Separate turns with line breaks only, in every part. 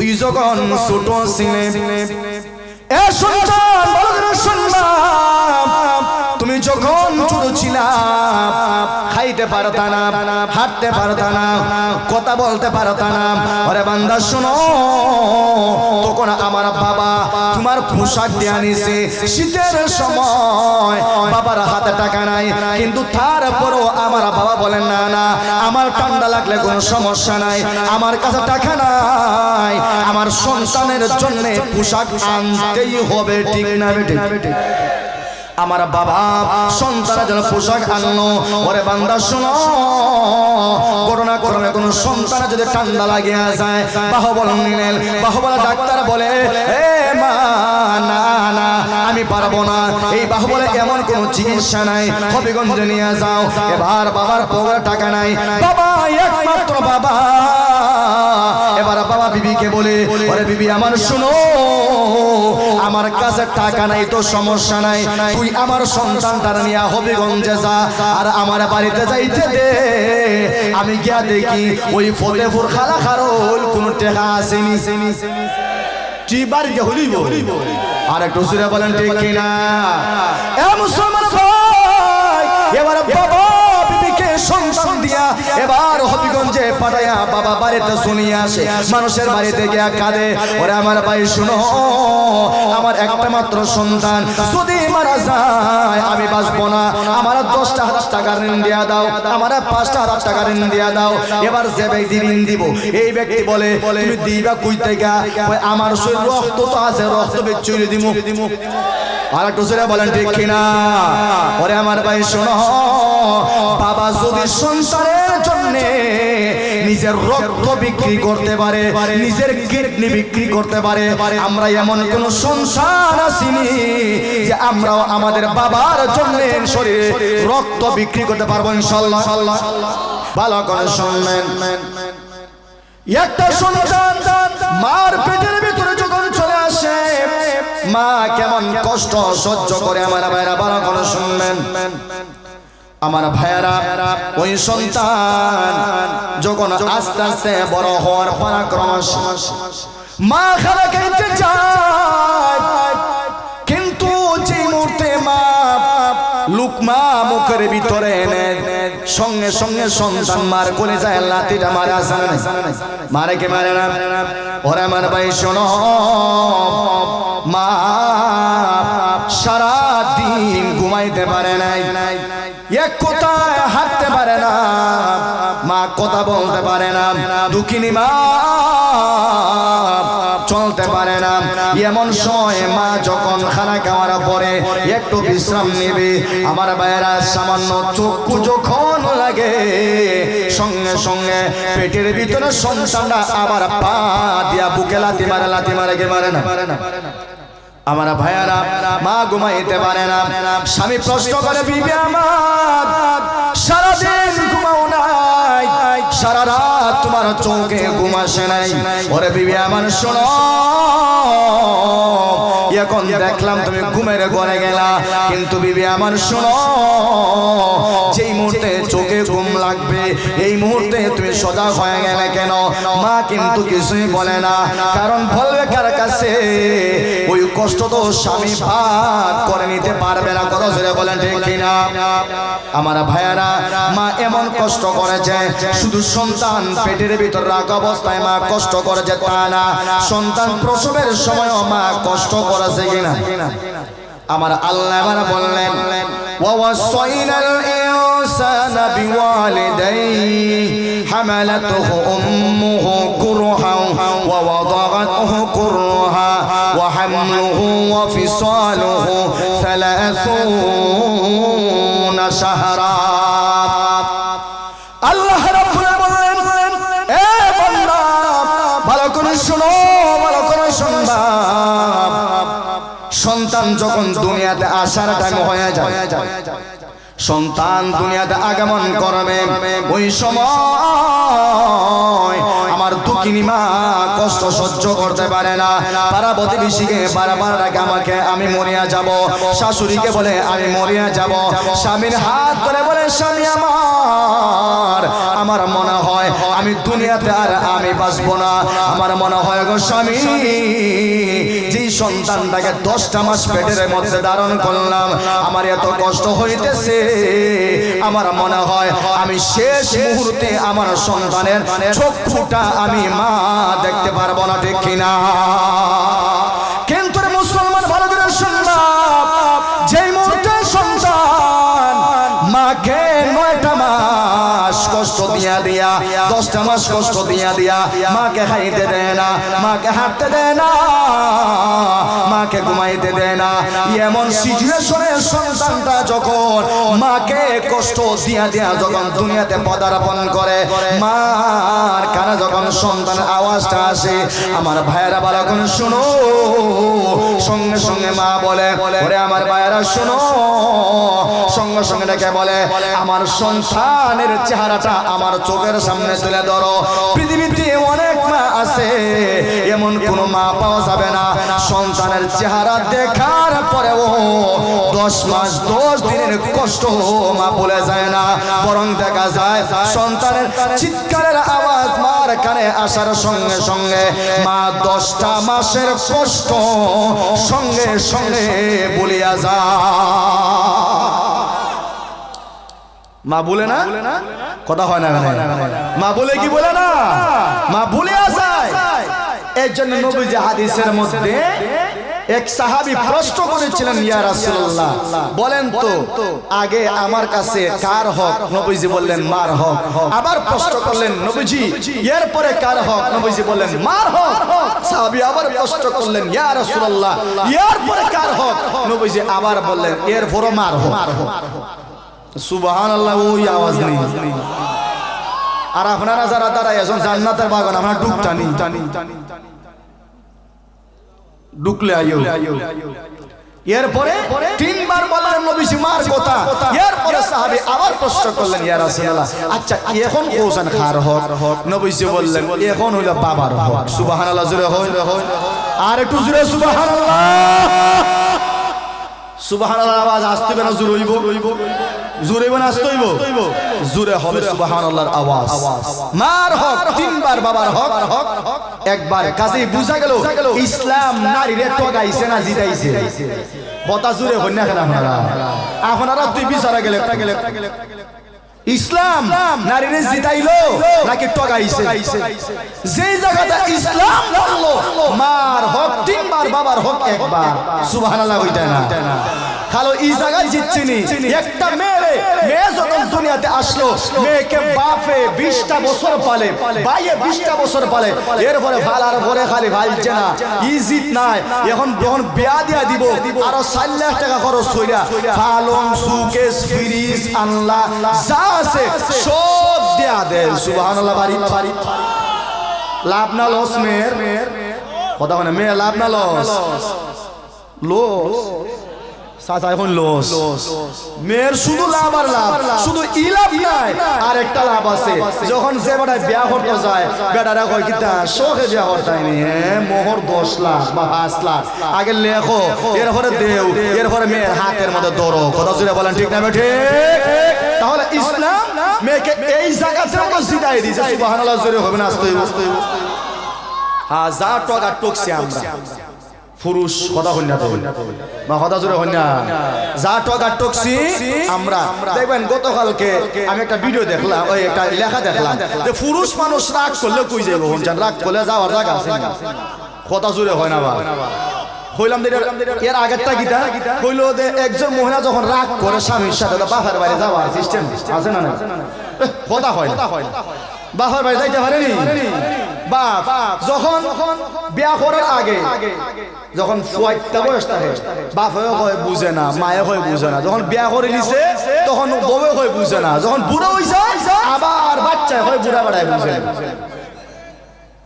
তুই যখন ছোট ছিলে এ সন্তান তুমি যখন ছোট ছিলা। খাইতে পারতা না, হাঁটতে পারতা না, কথা বলতে পারতা না। আরে বান্দা, শোনো, তখন আমার বাবা তোমার পোশাক দিয়ে আনিছে। শীতের সময় বাবার হাতে টাকা নাই, কিন্তু তারপরও আমার বাবা বলেন, না না, আমার ঠান্ডা লাগলে কোনো সমস্যা নাই, আমার কাছে টাকা নাই, আমার সন্তানের জন্য পোশাক আনতেই হবে। ঠিক না বেটে আমার বাবা সন্তানের জন্য পোশাক আনলো। ওরে বান্দা, শোনো। ঘটনা করবে কোন সন্তানের যদি ঠান্ডা লাগিয়া যায়, বাহবল নিলেন। বাহবল ডাক্তার বলে আমি পারব না। এই বাহুবলে এমন কোন চিকিৎসা নাই। হবিগঞ্জে নিয়ে যাও। এবার বাবার পকেটে টাকা নাই। বাবা, একমাত্র বাবা। এবার বাবা বিবিকে বলে বিবি, আমার শোনো। আমার কাছে টাকা নাই তো সমস্যা নাই। তুই আমার সন্তানটা নিয়ে হবিগঞ্জে যা, আর আমার বাড়িতে যাইতে দে। আমি গিয়া দেখি ওই ফতেপুর খালা খারোল কোন টেকা আসেনি। আর একটু সুরে বলেন, ঠিক কিনা? বাবা বাড়িতে শুনিয়ে আসে, মানুষের বাড়িতে গিয়া কাঁদে, ওরে আমার ভাই, শুনো, আমার একটা মাত্র সন্তান, যদি মারা যায়, আমি বাঁচবো না। আমার দশটা হাজার টাকা ঋণ দিয়া দাও, আমার পাঁচটা হাজার টাকা ঋণ দিয়া দাও। এবার যে ব্যক্তি ঋণ দিব, এই ব্যক্তি বলে, তুমি দিবা কই থেকে? কই আমার শরীর রক্ত তো আছে, রক্ত বেচুরি দিমু। আর একটু বলেন, ঠিক কিনা? ওরে আমার ভাই, শোনো, বাবা যদি সন্তানের জন্য নিজের রক্ত বিক্রি করতে পারে নিজের কিডনি বিক্রি করতে পারে। আমরা এমন কোন সংসার আসিনি যে আমরাও আমাদের বাবার জন্য শরীরে রক্ত বিক্রি করতে পারব ইনশাল্লাহ। ভালো করে শুনবেন। একটা সন্তান মার পেটের ভিতরে যখন চলে আসে মা কেমন কষ্ট সহ্য করে আমার ভাইরা ভালো করে শুনবেন। আমার ভাইয়ারা, ওই সন্তান যখন আস্তে আস্তে বড় হওয়ার পরাক্রম মা খালা খাইতে চায় কিন্তু যে মুহূর্তে মা লুকমা মুখের ভিতরে এনে সঙ্গে সঙ্গে সন্তান মার কোলে যায় লাতিটা মারে আসে মারে কে মারে না? ওরা আমার ভাই, শোনো। মা সারা দিন ঘুমাইতে পারে নাই। কোথায় হাঁটতে পারে না। মা কথা বলতে পারে না। দুঃখিনী মা, চলতে পারে না। এমন সময় মা যখন খানা খাওয়ার পরে একটু বিশ্রাম নেবে, আমার ভাইয়েরা সামান্য চক্ষু যখন লাগে, সঙ্গে সঙ্গে পেটের ভিতরে সন্তানটা আবার পা দিয়া বুকে লাতি মারে লাতি মারে কে মারে না। আমার ভাইয়ারা, মা ঘুমাইতে পারে না। স্বামী প্রশ্ন করে, বিবে আমার, সারাদিন ঘুমাও নাই, সারা রাত তোমার চোখে ঘুম আসে নাই। ওরে বিবে আমার, শোনো, এখন দেখলাম তুমি ঘুমের ঘরে গেলা। কিন্তু বিবে আমার, শোনো, যেই মুহূর্তে চোখে ঘুম লাগবে? এই মুহূর্তে তুমি সজাগ হয়ে গেলে কেন? মা কিন্তু কিছুই বলে না। কারণ বলবে কার কাছে ওই কষ্ট তো স্বামী ভাগ করে নিতে পারবে না। কত জোরে বলেন, ঠিক কিনা? আমার ভাইয়ারা, মা এমন কষ্ট করেছে। শুধু সন্তান পেটের ভিতর রাখা অবস্থায় মা কষ্ট করেছে, তা না। সন্তান প্রসবের সময় মা কষ্ট করেছে কিনা? আমার আল্লাহ বললেন الإنسان بوالديه حملته أمه كرها ووضعته كرها وحمله وفصاله ثلاثون شهرا আল্লাহ রাব্বুল বলেন এ বান্দা ভালো করে শোনো ভালো করে শুনবা সন্তান যখন দুনিয়াতে আসার টাইম হয়ে যায় সন্তান দুনিয়াতে আগমন করবে। ওই সময় আমার দুঃখিনী মা কষ্ট সহ্য করতে পারে না। পাড়া প্রতিবেশীকে বারবার ডাকে আমাকে আমি মরিয়া যাব। শাশুড়িকে বলে আমি মরিয়া যাব। স্বামীর হাত ধরে বলে স্বামী আমার আমার মনে হয় আমি দুনিয়াতে আর আমি বাঁচবো না। আমার মনে হয় গো স্বামী সন্তানটাকে দশটা মাস পেটের মধ্যে ধারণ করলাম। আমার এত কষ্ট হইতেছে। আমার মনে হয় আমি শেষ মুহূর্তে আমার সন্তানের চক্ষুটা আমি মা দেখতে পারব না, ঠিক কিনা? দিয়া দিয়া, দশটা মাস কষ্ট দিয়া দিয়া, মাকে খাইতে দেয় না, মাকে হাঁটতে দেয় না, মাকে ঘুমাইতে দেয় না। এমন সিচুয়েশনে সন্তানটা যখন মাকে কষ্ট দিয়া দিয়া যখন দুনিয়াতে পদার্পণ করে, মার কানে যখন সন্তানের আওয়াজটা আসে, আমার ভাইয়েরা বালকন শোনো। সঙ্গে সঙ্গে মা বলে, ওরে আমার ভাইয়েরা, শোনো। সঙ্গে সঙ্গে ডেকে বলে, আমার সন্তানের চেহারাটা আমার চোখের সামনে তুলে ধরো। পৃথিবীতে অনেক মা আছে, এমন কোন মা পাওয়া যাবে না। সন্তানের চেহারা দেখার পরেও দশ মাস, দশ দিনের কষ্ট মা বলে যায় না। বরং দেখা যায় সন্তানের চিৎকারের আওয়াজ মার কানে আসার সঙ্গে সঙ্গে মা দশটা মাসের কষ্ট সঙ্গে সঙ্গে বলিয়া যায় মা বলে না? কথা হয় না মা বলে কি বলে না? মা বলে যায় এর জন্য মধ্যে এক সাহাবী প্রশ্ন করেছিলেন, ইয়া বলেন তো, আগে আমার কাছে কার হক? নবীজি বললেন, মার হক। আবার প্রশ্ন করলেন, নবীজি এর পরে কার হক? নবীজি বললেন, মার হক। সাহাবী আবার প্রশ্ন করলেন, ইয়া রাসূলুল্লাহ এর পরে কার হক? নবীজি আবার বললেন, এর পরে মার হক। সুবহান আল্লাহ ওই আওয়াজ নেই। আর আপনারা যারা তারা এখন জান্নাতের বাগান, আপনারা ডুব টানি ডুকলে আইও এরপরে তিনবার বললেন নবীজি মার কথা। এরপরে সাহাবী আবার প্রশ্ন করলেন, ইয়া রাসূলুল্লাহ আচ্ছা এখন কোসান খার হক? নবীজি বললেন, এখন হইল বাবার হক। সুবহানাল্লাহ, জোরে হয়। আর একটু জোরে, সুবহানাল্লাহ। সুবহানাল্লাহ, আওয়াজ আসতে না, জোরে হইব। জোরে না আসতে হইব। জোরে হবে সুবহানাল্লাহর আওয়াজ। মার হক তিনবার বাবার হক। হক। একবার কাজেই বুঝা গেল ইসলাম নারীরে টগাইছে না জিতাইছে। কথা জোরে না কেন আপনারা? আপনারা তুই বিচারা গেলে গেলে। ইসলাম নারীরে জিতাইলো নাকি টগাইছে যেই জায়গাটা ইসলাম বলল মার হক তিনবার বাবার হক একবার। সুবহানাল্লাহ হইতা না। খালো এই জায়গায় জিতছিনি। একটা মেয়ে মেয়ে যখন দুনিয়াতে আসলো, মেয়েকে বাপে বিশটা বছর পালে, বাইয়ে বিশটা বছর পালে, এরপরে ভালো আর পরে খালি ভালছে না। ই জিত নাই। এখন যখন বিয়া দিয়া দিব, আরও চার লাখ টাকা খরচ হইয়া ফালং সুকেস ফ্রিজ আনলা, যা আছে সব দেয়া দে, সুবহানাল্লাহ, বাড়ি। বাড়ি লাভ না লস, মেয়ের। কথা মানে মেয়ে, লাভ না লস। লস। চাচা এখন লস। মেয়ের শুধু লাভ আর লাভ। শুধু ই লাভ নাই আর একটা লাভ আছে। যখন যে বেটায় বিয়া করতে যায় বেটারা কয় কি তা শোকে বিয়া করতে নি মোহর দশ লাখ বা পাঁচ লাখ। আগে লেখো এরপরে দেও এরপরে মেয়ের হাতের মধ্যে ধরো। কথা জুড়ে বলেন ঠিক না ঠিক? তাহলে ইসলাম মেয়েকে এই জায়গাতে মতো জিতাই দিয়েছে সুবহানাল্লাহ জোরে হবে না আসতে হাজার টাকা টকছি আমরা। পুরুষ হদা হন্যা বা হদা জোরে হন্যা যা টক আর টকছি আমরা। দেখবেন, গতকালকে আমি একটা ভিডিও দেখলাম, ওই একটা লেখা দেখলাম, যে পুরুষ মানুষ রাগ করলে কই যাইব হন রাগ করলে যাওয়ার জায়গা আছে? কথা জোরে হয় না বা? এটা- এর আগেরটা গীতা কইলো যে একজন মহিলা যখন রাগ করে স্বামীর সাথে বাপের বাইরে যাওয়ার সিস্টেম আছে না কথা হয় বাপের বাড়ি যাইতে পারেনি? বাপ যখন বিয়া করার আগে যখন ফুয়াইটা বয়স থাকে বাপে হয়। বুঝে না মায়ে হয় বুঝে না। যখন বিয়া করে নিছে তখন বউয়ে হয় বুঝে না। যখন বুড়ো হইছে আবার বাচ্চা হয় বুড়া বাড়ায় বুঝে না।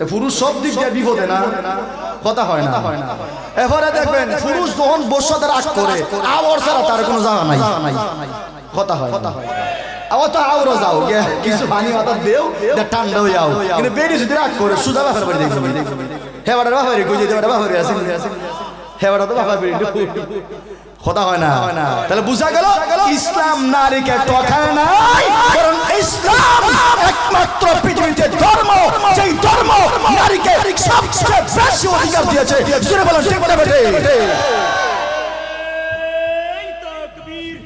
তো পুরুষ সব দিক দিয়ে বিপদে না? কথা হয় না। এবারে দেখবেন, পুরুষ যখন বর্ষাতে রাগ করে আবার ছাড়া তার কোনো জায়গা নাই। কথা হয় কথা হয় আবার তো আউরো যাও কিছু দেও হয়ে যাও। রাগ করে বাড়ি দেখবি হে বাটার বাফারি কই যেতে বাটা বাফারি আছে। তো কথা হয় না। তাহলে বুঝা গেল ইসলাম নারীকে টকায় নাই কারণ ইসলাম একমাত্র পৃথিবীতে ধর্ম যেই ধর্ম নারীকে সবচেয়ে বেশি অধিকার দিয়েছে। জোরে বলেন ঠিক বলে বেটে।
তকবীর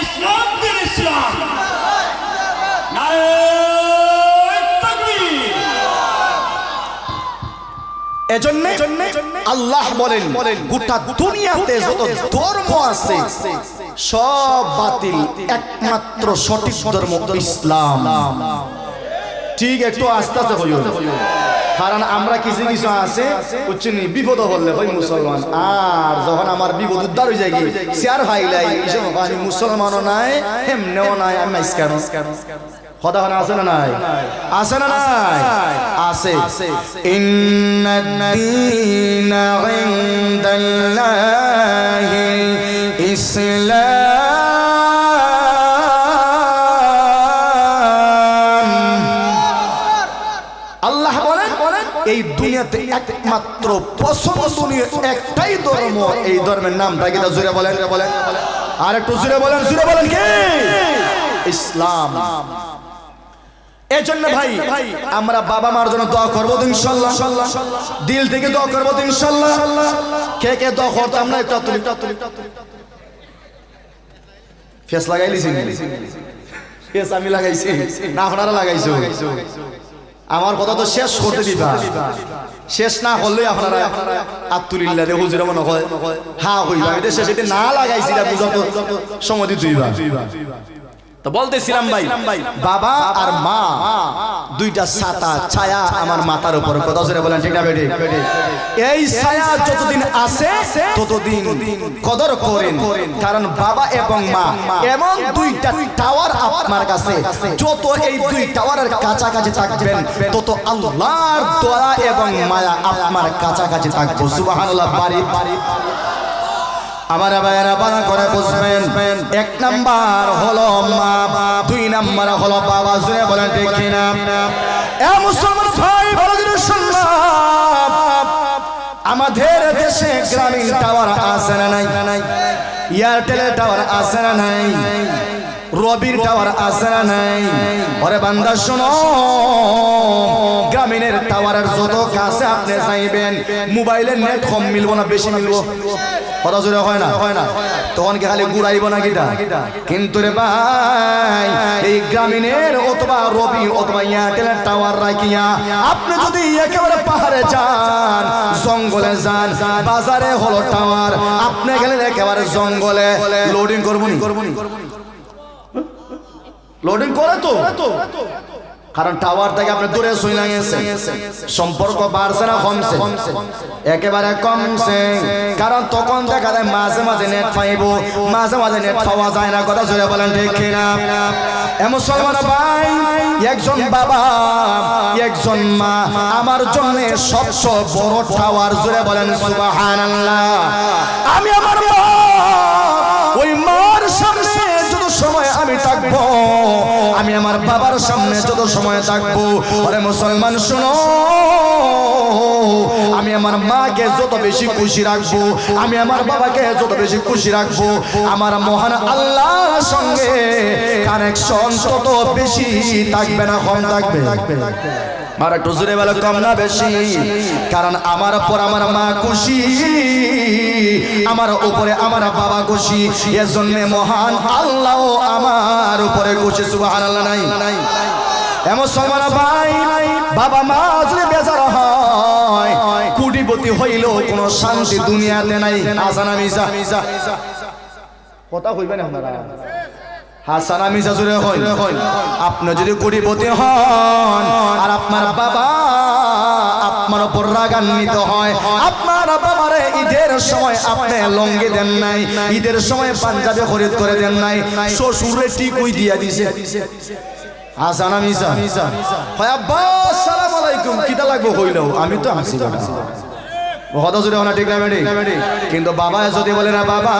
ইসলাম দিন ইসলাম? নারে তকবীর।
এজন্য আল্লাহ বলেন গোটা দুনিয়াতে যত ধর্ম আছে সব বাতিল একমাত্র সঠিক ধর্ম ইসলাম। ঠিক একটু আস্তে আস্তে কারণ আমরা কিছু কিছু আছে বুঝছেন বিপদ হলে ভাই মুসলমান। আর যখন আমার বিপদ উদ্ধার হয়ে যায় শেয়ার হাইলাই আমি মুসলমানও নাই এমনেও নাই আমি কথা হয় আছে আল্লাহ বলেন, এই দুনিয়াতে একমাত্র পছন্দনীয় একটাই ধর্ম। এই ধর্মের নামটা কি জুড়ে বলেন বলেন। আর একটু জুড়ে বলেন জুড়ে বলেন কি? ইসলাম। জন্য ভাই আমরা বাবা মার জন্য দোয়া করব তো ইনশাল্লাহ। দিল থেকে দোয়া করব তো ইনশাল্লাহ। কে কে দোয়া ফেস ফেস আমি লাগাইছি। না আপনারা লাগাইছো। আমার কথা তো শেষ করতে দিবা। শেষ না করলে আপনারা আত্মুলিল্লাহ রে হুজুরে মনে হয়। হ্যাঁ হইবা। শেষ না লাগাইছি বুঝা তো সময় দিবা তো বলতেছিলাম ভাই বাবা আর মা দুইটা ছাতা ছায়া আমার মাথার উপর কথা জোরে বলেন ঠিক না বেটি? এই ছায়া যতদিন আছে ততদিন কদর করেন। কারণ বাবা এবং মা এমন দুইটা টাওয়ার আপনার কাছে। যত এই দুই টাওয়ারের কাছাকাছি থাকবেন তত আল্লাহর দয়া এবং মায়া আপনার কাছাকাছি থাকব। সুবহানাল্লাহ বাড়ি বাড়ি। আমার ভাইয়েরা বানা করে বুঝবেন। এক নাম্বার হলো মা, দুই নাম্বার হলো বাবা জুড়ে বলেন ঠিক কিনা? এ মুসলমান ভাই আমাদের দেশে গ্রামীণ টাওয়ার আছে না নাই? এয়ারটেলের টাওয়ার আছে না নাই? রবির টাওয়ার আছে নাই? ওরে বান্দা, শোনো। গ্রামীণের টাওয়ারের যত কাছে আপনি চাইবেন মোবাইলের নেট কম মিলবো না, বেশি মিলবো? কথা জোরে হয় না? হয় না তখন কি খালি ঘুরাইব না কিটা কিন্তু রে ভাই, এই গ্রামীণের অথবা রবি অথবা এয়ারটেলের টাওয়ার রাখিয়া আপনি যদি একেবারে পাহাড়ে যান, জঙ্গলে যান, বাজারে হলো টাওয়ার, আপনি গেলেন একেবারে জঙ্গলে। লোডিং করব করব লোডিং করে তো। কারণ টাওয়ার থেকে আপনি দূরে শুই গেছে সম্পর্ক বাড়ছে না, কমছে। একেবারে কমছে। কারণ তখন দেখা যায় মাঝে মাঝে নেট পাইব। মাঝে মাঝে নেট পাওয়া যায় না, কথা জোরে বলেন ঠিক কিনা? এ মুসলমান ভাই, একজন বাবা, একজন মা, আমার জন্য সবচেয়ে বড় টাওয়ার জোরে বলেন সুবহানাল্লাহ। আমি আমার মা আমার বাবার সামনে যত সময় থাকব, আরে মুসলমান শোনো, আমি আমার মাকে যত বেশি খুশি রাখব, আমি আমার বাবাকে যত বেশি খুশি রাখব, আমার মহান আল্লাহর সঙ্গে কানেকশন তত বেশি থাকবে না, কম থাকবে। আর একটু জোরে বলে, কম না বেশি। কারণ আমার পর আমার মা খুশি, আমার উপরে আমার বাবা খুশি। এজন্য মহান আল্লাহ আমার উপরে খুশি, সুবহানাল্লাহ নাই। নাই এমন সময় ভাই, বাবা মা যদি বেজার হয়, কুটিপতি হইলেও কোনো শান্তি দুনিয়াতে নাই। মিসা মিসা কথা কইবেন আপনারা? হাসানা মিসা জুড়ে হয় আপনি যদি কোটিপতি হন আর আপনার বাবা আপনার উপর রাগান্বিত হয় আপনার বাবারে ঈদের সময় আপনি লঙ্গি দেন নাই ঈদের সময় পাঞ্জাবে খরিদ করে দেন নাই শ্বশুরে টিকুই দিয়া দিছে। হাসানা মিসা হয় আব্বা আসসালামু আলাইকুম। কিটা লাগবো হইল আমি তো হাসি কথা জুড়ে হনা ঠিক না কিন্তু বাবা যদি বলে না বাবা